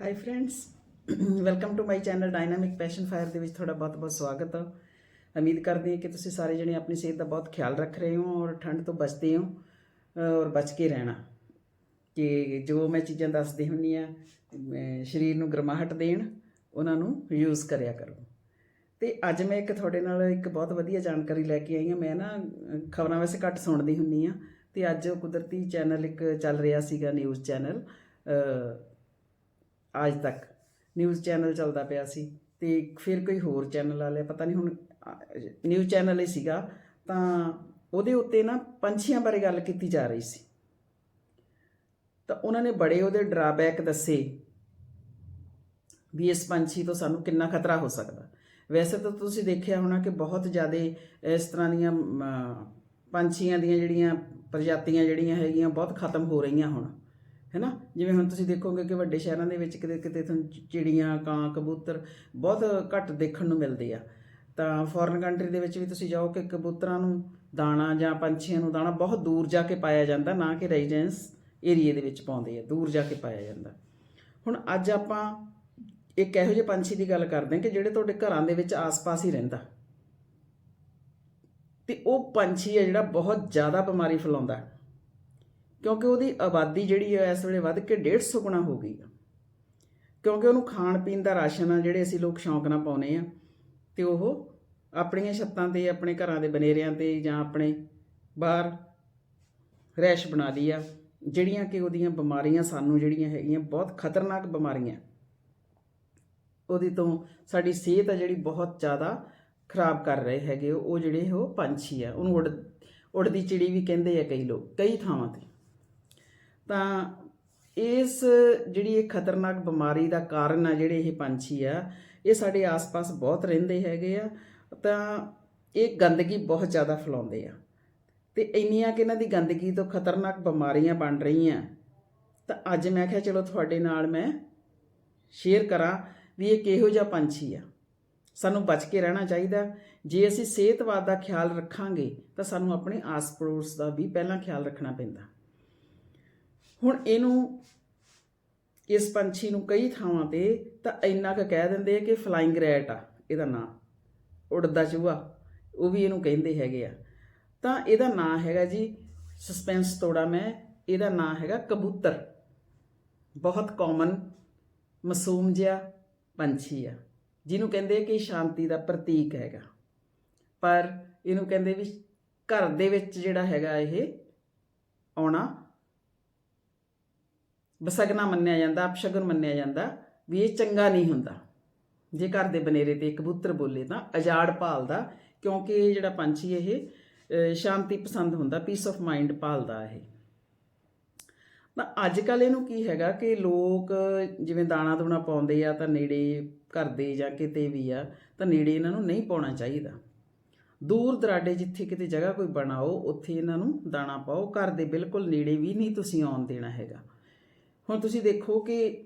Hi friends welcome to my channel dynamic passion fire ਦੇ ਵਿੱਚ ਤੁਹਾਡਾ ਬਹੁਤ-ਬਹੁਤ ਸਵਾਗਤ ਹੈ ਉਮੀਦ ਕਰਦੀ ਹਾਂ ਕਿ ਤੁਸੀਂ ਸਾਰੇ ਜਣੇ ਆਪਣੀ ਸਿਹਤ ਦਾ ਬਹੁਤ ਖਿਆਲ ਰੱਖ ਰਹੇ ਹੋ ਔਰ ਠੰਡ ਤੋਂ ਬਚਦੇ ਹੋ ਔਰ ਬਚ ਕੇ ਰਹਿਣਾ। ਕਿ ਜੋ ਮੈਂ ਚੀਜ਼ਾਂ ਦੱਸਦੀ ਹੁੰਨੀ ਆ ਸਰੀਰ ਨੂੰ ਗਰਮਾਹਟ ਦੇਣ, ਉਹਨਾਂ ਨੂੰ ਯੂਜ਼ ਕਰਿਆ ਕਰੋ। ਤੇ ਅੱਜ ਮੈਂ ਇੱਕ ਤੁਹਾਡੇ ਨਾਲ ਇੱਕ ਬਹੁਤ ਵਧੀਆ ਜਾਣਕਾਰੀ ਲੈ ਕੇ ਆਈ ਹਾਂ। ਮੈਂ ਨਾ ਖਬਰਾਂ ਵੈਸੇ ਘੱਟ ਸੁਣਦੀ ਹੁੰਨੀ ਆ ਤੇ ਅੱਜ ਕੁਦਰਤੀ ਚੈਨਲ ਇੱਕ ਚੱਲ ਰਿਹਾ ਸੀਗਾ ਨਿਊਜ਼ ਚੈਨਲ ਅੱਜ ਤੱਕ। ਨਿਊਜ਼ ਚੈਨਲ ਚੱਲਦਾ ਪਿਆ ਸੀ ਤੇ ਫਿਰ ਕੋਈ ਹੋਰ ਚੈਨਲ ਆ ਲਿਆ ਪਤਾ ਨਹੀਂ ਹੁਣ ਨਿਊਜ਼ ਚੈਨਲ ਹੀ ਸੀਗਾ। ਤਾਂ ਉਹਦੇ ਉੱਤੇ ਨਾ ਪੰਛੀਆਂ ਬਾਰੇ ਗੱਲ ਕੀਤੀ ਜਾ ਰਹੀ ਸੀ। ਤਾਂ ਉਹਨਾਂ ਨੇ ਬੜੇ ਉਹਦੇ ਡਰਾਬੈਕ ਦੱਸੇ ਵੀ ਇਸ ਪੰਛੀ ਤੋਂ ਸਾਨੂੰ ਕਿੰਨਾ ਖਤਰਾ ਹੋ ਸਕਦਾ। ਵੈਸੇ ਤਾਂ ਤੁਸੀਂ ਦੇਖਿਆ ਹੋਣਾ ਕਿ ਬਹੁਤ ਜ਼ਿਆਦਾ ਇਸ ਤਰ੍ਹਾਂ ਦੀਆਂ ਪੰਛੀਆਂ ਦੀਆਂ ਜਿਹੜੀਆਂ ਪ੍ਰਜਾਤੀਆਂ ਜਿਹੜੀਆਂ ਹੈਗੀਆਂ ਬਹੁਤ ਖਤਮ ਹੋ ਰਹੀਆਂ ਹੁਣ। ਹੈਨਾ ਜਿਵੇਂ ਹੁਣ ਤੁਸੀਂ ਦੇਖੋਗੇ ਕਿ ਵੱਡੇ ਸ਼ਹਿਰਾਂ ਦੇ ਵਿੱਚ ਕਿਤੇ ਕਿਤੇ ਤੁਹਾਨੂੰ ਚਿੜੀਆਂ, ਕਾਂ, ਕਬੂਤਰ ਬਹੁਤ ਘੱਟ ਦੇਖਣ ਨੂੰ ਮਿਲਦੇ ਆ। ਤਾਂ ਫੋਰਨ ਕੰਟਰੀ ਦੇ ਵਿੱਚ ਵੀ ਤੁਸੀਂ ਜਾਓ ਕਿ ਕਬੂਤਰਾਂ ਨੂੰ ਦਾਣਾ ਜਾਂ ਪੰਛੀਆਂ ਨੂੰ ਦਾਣਾ ਬਹੁਤ ਦੂਰ ਜਾ ਕੇ ਪਾਇਆ ਜਾਂਦਾ, ਨਾ ਕਿ ਰੈਜ਼ੀਡੈਂਸ ਏਰੀਏ ਦੇ ਵਿੱਚ ਪਾਉਂਦੇ ਆ, ਦੂਰ ਜਾ ਕੇ ਪਾਇਆ ਜਾਂਦਾ। ਹੁਣ ਅੱਜ ਆਪਾਂ ਇੱਕ ਇਹੋ ਜਿਹੇ ਪੰਛੀ ਦੀ ਗੱਲ ਕਰਦੇ ਹਾਂ ਕਿ ਜਿਹੜੇ ਤੁਹਾਡੇ ਘਰਾਂ ਦੇ ਵਿੱਚ ਆਸ-ਪਾਸ ਹੀ ਰਹਿੰਦਾ। ਤੇ ਉਹ ਪੰਛੀ ਹੈ ਜਿਹੜਾ ਬਹੁਤ ਜ਼ਿਆਦਾ ਬਿਮਾਰੀ ਫੈਲਾਉਂਦਾ। ਕਿਉਂਕਿ ਉਹਦੀ ਆਬਾਦੀ ਜਿਹੜੀ ਹੈ ਇਸ ਵੇਲੇ ਵੱਧ ਕੇ 150 ਗੁਣਾ ਹੋ ਗਈ ਆ। ਕਿਉਂਕਿ ਉਹਨੂੰ ਖਾਣ ਪੀਣ ਦਾ ਰਾਸ਼ਨ ਆ ਜਿਹੜੇ ਅਸੀਂ ਲੋਕ ਸ਼ੌਂਕ ਨਾਲ ਪਾਉਨੇ ਆ, ਤੇ ਉਹ ਆਪਣੀਆਂ ਛੱਤਾਂ ਤੇ, ਆਪਣੇ ਘਰਾਂ ਦੇ ਬਨੇਰਿਆਂ ਤੇ ਜਾਂ ਆਪਣੇ ਬਾਹਰ ਰੈਸ਼ ਬਣਾ ਲਈ ਆ, ਜਿਹੜੀਆਂ ਕਿ ਉਹਦੀਆਂ ਬਿਮਾਰੀਆਂ ਸਾਨੂੰ ਜਿਹੜੀਆਂ ਹੈਗੀਆਂ, ਬਹੁਤ ਖਤਰਨਾਕ ਬਿਮਾਰੀਆਂ। ਉਹਦੇ ਤੋਂ ਸਾਡੀ ਸਿਹਤ ਆ ਜਿਹੜੀ ਬਹੁਤ ਜ਼ਿਆਦਾ ਖਰਾਬ ਕਰ ਰਹੇ ਹੈਗੇ ਉਹ ਉਹ ਜਿਹੜੇ ਉਹ ਪੰਛੀ ਆ, ਉਹਨੂੰ ਉੜ ਉੜਦੀ ਚਿੜੀ ਵੀ ਕਹਿੰਦੇ ਆ ਕਈ ਲੋਕ, ਕਈ ਥਾਵਾਂ ਤੇ। ਤਾਂ ਇਸ ਜਿਹੜੀ ਇਹ ਖਤਰਨਾਕ ਬਿਮਾਰੀ ਦਾ ਕਾਰਨ ਆ ਜਿਹੜੇ ਇਹ ਪੰਛੀ ਆ, ਇਹ ਸਾਡੇ ਆਸ-ਪਾਸ ਬਹੁਤ ਰਹਿੰਦੇ ਹੈਗੇ ਆ, ਤਾਂ ਇਹ ਗੰਦਗੀ ਬਹੁਤ ਜ਼ਿਆਦਾ ਫੈਲਾਉਂਦੇ ਆ। ਤੇ ਇੰਨੀਆਂ ਕਿ ਇਹਨਾਂ ਦੀ ਗੰਦਗੀ ਤੋਂ ਖਤਰਨਾਕ ਬਿਮਾਰੀਆਂ ਬਣ ਰਹੀਆਂ। ਤਾਂ ਅੱਜ ਮੈਂ ਕਿਹਾ ਚਲੋ ਤੁਹਾਡੇ ਨਾਲ ਮੈਂ ਸ਼ੇਅਰ ਕਰਾਂ ਵੀ ਇਹ ਕਿਹੋ ਜਿਹਾ ਪੰਛੀ ਆ। ਸਾਨੂੰ ਬਚ ਕੇ ਰਹਿਣਾ ਚਾਹੀਦਾ। ਜੇ ਅਸੀਂ ਸਿਹਤਵਾਦ ਦਾ ਖਿਆਲ ਰੱਖਾਂਗੇ ਤਾਂ ਸਾਨੂੰ ਆਪਣੇ ਆਸ-ਪੜੋਸ ਦਾ ਵੀ ਪਹਿਲਾਂ ਖਿਆਲ ਰੱਖਣਾ ਪੈਂਦਾ। ਹੁਣ ਇਹਨੂੰ ਇਸ ਪੰਛੀ ਨੂੰ ਕਈ ਥਾਵਾਂ ਤੇ ਤਾਂ ਇੰਨਾ ਕੁ ਕਹਿ ਦਿੰਦੇ ਆ ਕਿ ਫਲਾਈਂਗ ਰੈਟ ਆ, ਇਹਦਾ ਨਾਂ। ਉੜਦਾ ਚੂਹਾ, ਉਹ ਵੀ ਇਹਨੂੰ ਕਹਿੰਦੇ ਹੈਗੇ ਆ। ਤਾਂ ਇਹਦਾ ਨਾਂ ਹੈਗਾ ਜੀ ਸਸਪੈਂਸ ਤੋੜਾ ਮੈਂ, ਇਹਦਾ ਨਾਂ ਹੈਗਾ ਕਬੂਤਰ। ਬਹੁਤ ਕਾਮਨ ਮਾਸੂਮ ਜਿਹਾ ਪੰਛੀ ਆ, ਜਿਹਨੂੰ ਕਹਿੰਦੇ ਕਿ ਸ਼ਾਂਤੀ ਦਾ ਪ੍ਰਤੀਕ ਹੈਗਾ। ਪਰ ਇਹਨੂੰ ਕਹਿੰਦੇ ਵੀ ਘਰ ਦੇ ਵਿੱਚ ਜਿਹੜਾ ਹੈਗਾ ਇਹ ਆਉਣਾ ਬਸਗਨਾ ਮੰਨਿਆ ਜਾਂਦਾ, ਅਪਸ਼ਗਨ ਮੰਨਿਆ ਜਾਂਦਾ, ਵੀ ਇਹ ਚੰਗਾ ਨਹੀਂ ਹੁੰਦਾ। ਜੇ ਘਰ ਦੇ ਬਨੇਰੇ ਤੇ ਕਬੂਤਰ ਬੋਲੇ ਤਾਂ ਅਜਾੜ ਭਾਲਦਾ, ਕਿਉਂਕਿ ਇਹ ਜਿਹੜਾ ਪੰਛੀ ਇਹ ਸ਼ਾਂਤੀ ਪਸੰਦ ਹੁੰਦਾ ਪੀਸ ਆਫ ਮਾਈਂਡ ਭਾਲਦਾ ਇਹ। ਤਾਂ ਅੱਜ ਕੱਲ ਇਹਨੂੰ ਕੀ ਹੈਗਾ ਕਿ ਲੋਕ ਜਿਵੇਂ ਦਾਣਾ ਦੁਣਾ ਪਾਉਂਦੇ ਆ ਤਾਂ ਨੇੜੇ ਘਰ ਦੇ ਜਾਂ ਕਿਤੇ ਵੀ ਆ, ਤਾਂ ਨੇੜੇ ਇਹਨਾਂ ਨੂੰ ਨਹੀਂ ਪਾਉਣਾ ਚਾਹੀਦਾ। ਦੂਰ ਦਰਾਡੇ ਜਿੱਥੇ ਕਿਤੇ ਜਗ੍ਹਾ ਕੋਈ ਬਣਾਓ, ਉੱਥੇ ਇਹਨਾਂ ਨੂੰ ਦਾਣਾ ਪਾਓ। ਘਰ ਦੇ ਬਿਲਕੁਲ ਨੇੜੇ ਵੀ ਨਹੀਂ ਤੁਸੀਂ ਆਉਣ ਦੇਣਾ ਹੈਗਾ। ਹੁਣ ਤੁਸੀਂ ਦੇਖੋ ਕਿ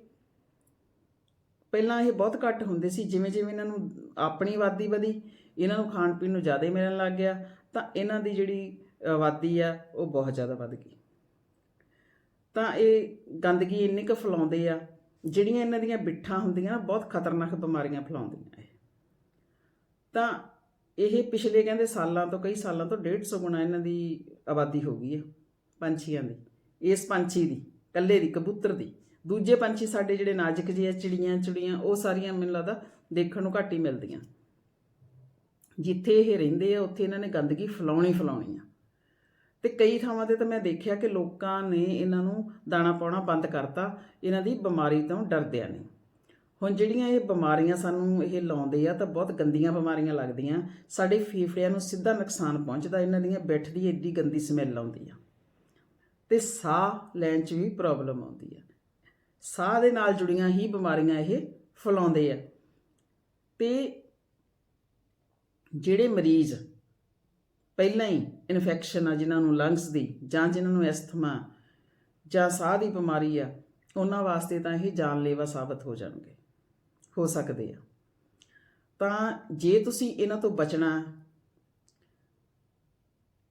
ਪਹਿਲਾਂ ਇਹ ਬਹੁਤ ਘੱਟ ਹੁੰਦੇ ਸੀ, ਜਿਵੇਂ ਜਿਵੇਂ ਇਹਨਾਂ ਨੂੰ ਆਪਣੀ ਆਬਾਦੀ ਵਧੀ, ਇਹਨਾਂ ਨੂੰ ਖਾਣ ਪੀਣ ਨੂੰ ਜ਼ਿਆਦਾ ਮਿਲਣ ਲੱਗ ਗਿਆ, ਤਾਂ ਇਹਨਾਂ ਦੀ ਜਿਹੜੀ ਆਬਾਦੀ ਆ, ਉਹ ਬਹੁਤ ਜ਼ਿਆਦਾ ਵੱਧ ਗਈ। ਤਾਂ ਇਹ ਗੰਦਗੀ ਇੰਨੀ ਕੁ ਫੈਲਾਉਂਦੇ ਆ, ਜਿਹੜੀਆਂ ਇਹਨਾਂ ਦੀਆਂ ਬਿੱਠਾਂ ਹੁੰਦੀਆਂ ਨਾ, ਬਹੁਤ ਖਤਰਨਾਕ ਬਿਮਾਰੀਆਂ ਫੈਲਾਉਂਦੀਆਂ ਇਹ। ਤਾਂ ਇਹ ਪਿਛਲੇ ਕਹਿੰਦੇ ਸਾਲਾਂ ਤੋਂ, ਕਈ ਸਾਲਾਂ ਤੋਂ 150 ਗੁਣਾ ਇਹਨਾਂ ਦੀ ਆਬਾਦੀ ਹੋ ਗਈ ਹੈ ਪੰਛੀਆਂ ਦੀ, ਇਸ ਪੰਛੀ ਦੀ। ਕੱਲੇ ਦੀ, ਕਬੂਤਰ ਦੀ। ਦੂਜੇ ਪੰਛੀ ਸਾਡੇ ਜਿਹੜੇ ਨਾਜ਼ੁਕ ਜਿਹੇ ਚਿੜੀਆਂ ਚਿੜੀਆਂ, ਉਹ ਸਾਰੀਆਂ ਮੈਨੂੰ ਲੱਗਦਾ ਦੇਖਣ ਨੂੰ ਘੱਟ ਹੀ ਮਿਲਦੀਆਂ। ਜਿੱਥੇ ਇਹ ਰਹਿੰਦੇ ਆ, ਉੱਥੇ ਇਹਨਾਂ ਨੇ ਗੰਦਗੀ ਫੈਲਾਉਣੀ ਫਲਾਉਣੀ ਆ। ਤੇ ਕਈ ਥਾਵਾਂ ਤੇ ਤਾਂ ਮੈਂ ਦੇਖਿਆ ਕਿ ਲੋਕਾਂ ਨੇ ਇਹਨਾਂ ਨੂੰ ਦਾਣਾ ਪਾਉਣਾ ਬੰਦ ਕਰਤਾ, ਇਹਨਾਂ ਦੀ ਬਿਮਾਰੀ ਤੋਂ ਡਰਦਿਆਂ ਨੇ। ਹੁਣ ਜਿਹੜੀਆਂ ਇਹ ਬਿਮਾਰੀਆਂ ਸਾਨੂੰ ਇਹ ਲਾਉਂਦੇ ਆ, ਤਾਂ ਬਹੁਤ ਗੰਦੀਆਂ ਬਿਮਾਰੀਆਂ ਲੱਗਦੀਆਂ। ਸਾਡੇ ਫੇਫੜਿਆਂ ਨੂੰ ਸਿੱਧਾ ਨੁਕਸਾਨ ਪਹੁੰਚਦਾ, ਇਹਨਾਂ ਦੀਆਂ ਬਿੱਠ ਦੀ ਏਡੀ ਗੰਦੀ ਸਮੈਲ ਆਉਂਦੀ ਆ। ਤੇ ਸਾਹ ਲੈਣ 'ਚ ਵੀ ਪ੍ਰੋਬਲਮ ਆਉਂਦੀ ਆ। ਸਾਹ ਦੇ ਨਾਲ ਜੁੜੀਆਂ ਹੀ ਬਿਮਾਰੀਆਂ ਇਹ ਫੈਲਾਉਂਦੇ ਆ। ਤੇ ਜਿਹੜੇ ਮਰੀਜ਼ ਪਹਿਲਾਂ ਹੀ ਇਨਫੈਕਸ਼ਨ ਆ, ਜਿਨ੍ਹਾਂ ਨੂੰ ਲੰਗਸ ਦੀ ਜਾਂ ਜਿਨ੍ਹਾਂ ਨੂੰ ਐਸਥਮਾ ਜਾਂ ਸਾਹ ਦੀ ਬਿਮਾਰੀ ਆ, ਉਹਨਾਂ ਵਾਸਤੇ ਤਾਂ ਇਹ ਜਾਨਲੇਵਾ ਸਾਬਤ ਹੋ ਜਾਣਗੇ, ਹੋ ਸਕਦੇ ਆ। ਤਾਂ ਜੇ ਤੁਸੀਂ ਇਹਨਾਂ ਤੋਂ ਬਚਣਾ,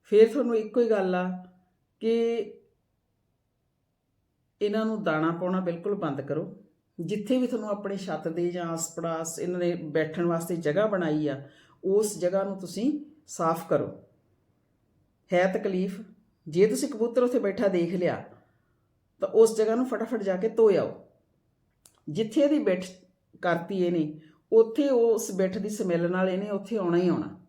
ਫਿਰ ਤੁਹਾਨੂੰ ਇੱਕੋ ਹੀ ਗੱਲ ਆ ਕਿ ਇਹਨਾਂ ਨੂੰ ਦਾਣਾ ਪਾਉਣਾ ਬਿਲਕੁਲ ਬੰਦ ਕਰੋ। ਜਿੱਥੇ ਵੀ ਤੁਹਾਨੂੰ ਆਪਣੇ ਛੱਤ ਦੇ ਜਾਂ ਆਸ-ਪੜਾਸ ਇਹਨਾਂ ਨੇ ਬੈਠਣ ਵਾਸਤੇ ਜਗ੍ਹਾ ਬਣਾਈ ਆ, ਉਸ ਜਗ੍ਹਾ ਨੂੰ ਤੁਸੀਂ ਸਾਫ਼ ਕਰੋ। ਹੈ ਤਕਲੀਫ, ਜੇ ਤੁਸੀਂ ਕਬੂਤਰ ਉੱਥੇ ਬੈਠਾ ਦੇਖ ਲਿਆ, ਤਾਂ ਉਸ ਜਗ੍ਹਾ ਨੂੰ ਫਟਾਫਟ ਜਾ ਕੇ ਧੋ ਆਓ। ਜਿੱਥੇ ਇਹਦੀ ਬਿੱਠ ਕਰਤੀ ਇਹਨੇ, ਉੱਥੇ ਉਸ ਬਿੱਠ ਦੀ ਸਮੈਲ ਨਾਲ ਇਹਨੇ ਉੱਥੇ ਆਉਣਾ ਹੀ ਆਉਣਾ।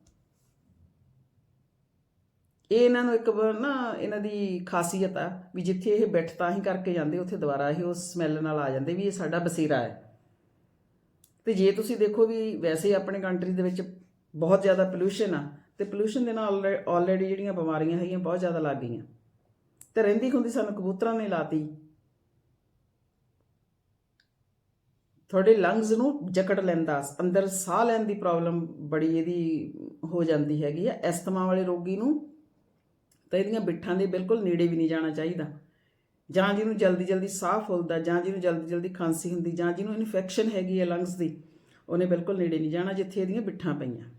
ਇਹ ਇਹਨਾਂ ਨੂੰ ਇੱਕ ਨਾ ਇਹਨਾਂ ਦੀ ਖਾਸੀਅਤ ਆ ਵੀ ਜਿੱਥੇ ਇਹ ਬੈਠ ਤਾਂ ਹੀ ਕਰਕੇ ਜਾਂਦੇ, ਉੱਥੇ ਦੁਬਾਰਾ ਇਹ ਉਸ ਸਮੈਲ ਨਾਲ ਆ ਜਾਂਦੇ ਵੀ ਇਹ ਸਾਡਾ ਬਸੇਰਾ ਹੈ। ਤੇ ਜੇ ਤੁਸੀਂ ਦੇਖੋ ਵੀ ਵੈਸੇ ਆਪਣੇ ਕੰਟਰੀ ਦੇ ਵਿੱਚ ਬਹੁਤ ਜ਼ਿਆਦਾ ਪੋਲੂਸ਼ਨ ਆ, ਤੇ ਪੋਲੂਸ਼ਨ ਦੇ ਨਾਲ ਆਲਰੇਡੀ ਜਿਹੜੀਆਂ ਬਿਮਾਰੀਆਂ ਹੈਗੀਆਂ ਬਹੁਤ ਜ਼ਿਆਦਾ ਲੱਗ ਗਈਆਂ। ਤੇ ਰਹਿੰਦੀ ਖੁੰਦੀ ਸਾਨੂੰ ਕਬੂਤਰਾਂ ਨੇ ਲਾਤੀ। ਤੁਹਾਡੇ ਲੰਗਸ ਨੂੰ ਜਕੜ ਲੈਂਦਾ, ਅੰਦਰ ਸਾਹ ਲੈਣ ਦੀ ਪ੍ਰੋਬਲਮ ਬੜੀ ਇਹਦੀ ਹੋ ਜਾਂਦੀ ਹੈਗੀ ਆ, ਐਸਥਮਾ ਵਾਲੇ ਰੋਗੀ ਨੂੰ ਤਾਂ ਇਹਦੀਆਂ ਬਿੱਠਾਂ ਦੇ ਬਿਲਕੁਲ ਨੇੜੇ ਵੀ ਨਹੀਂ ਜਾਣਾ ਚਾਹੀਦਾ। ਜਾਂ ਜਿਹਨੂੰ ਜਲਦੀ ਜਲਦੀ ਸਾਹ ਫੁੱਲਦਾ, ਜਾਂ ਜਿਹਨੂੰ ਜਲਦੀ ਜਲਦੀ ਖਾਂਸੀ ਹੁੰਦੀ, ਜਾਂ ਜਿਹਨੂੰ ਇਨਫੈਕਸ਼ਨ ਹੈਗੀ ਹੈ ਲੰਗਸ ਦੀ, ਉਹਨੇ ਬਿਲਕੁਲ ਨੇੜੇ ਨਹੀਂ ਜਾਣਾ ਜਿੱਥੇ ਇਹਦੀਆਂ ਬਿੱਠਾਂ ਪਈਆਂ।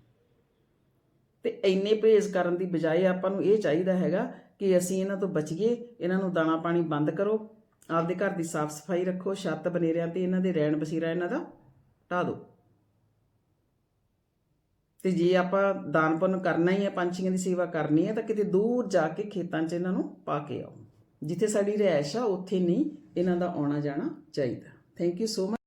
ਤੇ ਇੰਨੇ ਪਰਹੇਜ਼ ਕਰਨ ਦੀ ਬਜਾਏ ਆਪਾਂ ਨੂੰ ਇਹ ਚਾਹੀਦਾ ਹੈਗਾ ਕਿ ਅਸੀਂ ਇਹਨਾਂ ਤੋਂ ਬਚੀਏ, ਇਹਨਾਂ ਨੂੰ ਦਾਣਾ ਪਾਣੀ ਬੰਦ ਕਰੋ, ਆਪਦੇ ਘਰ ਦੀ ਸਾਫ਼ ਸਫ਼ਾਈ ਰੱਖੋ, ਛੱਤ ਬਨੇਰਿਆਂ ਤੇ ਇਹਨਾਂ ਦੇ ਰਹਿਣ ਬਸੀਰਾ ਇਹਨਾਂ ਦਾ ਢਾ ਦਿਓ। ਤੇ ਜੇ ਆਪਾਂ ਦਾਨ ਪੁੰਨ ਕਰਨਾ ਹੀ ਹੈ ਪੰਛੀਆਂ ਦੀ ਸੇਵਾ ਕਰਨੀ ਹੈ ਤਾਂ ਕਿਤੇ ਦੂਰ ਜਾ ਕੇ ਖੇਤਾਂ 'ਚ ਇਹਨਾਂ ਨੂੰ ਪਾ ਕੇ ਆਓ। ਜਿੱਥੇ ਸਾਡੀ ਰਿਹਾਇਸ਼ ਆ, ਉੱਥੇ ਨਹੀਂ ਇਹਨਾਂ ਦਾ ਆਉਣਾ ਜਾਣਾ ਚਾਹੀਦਾ। Thank you so much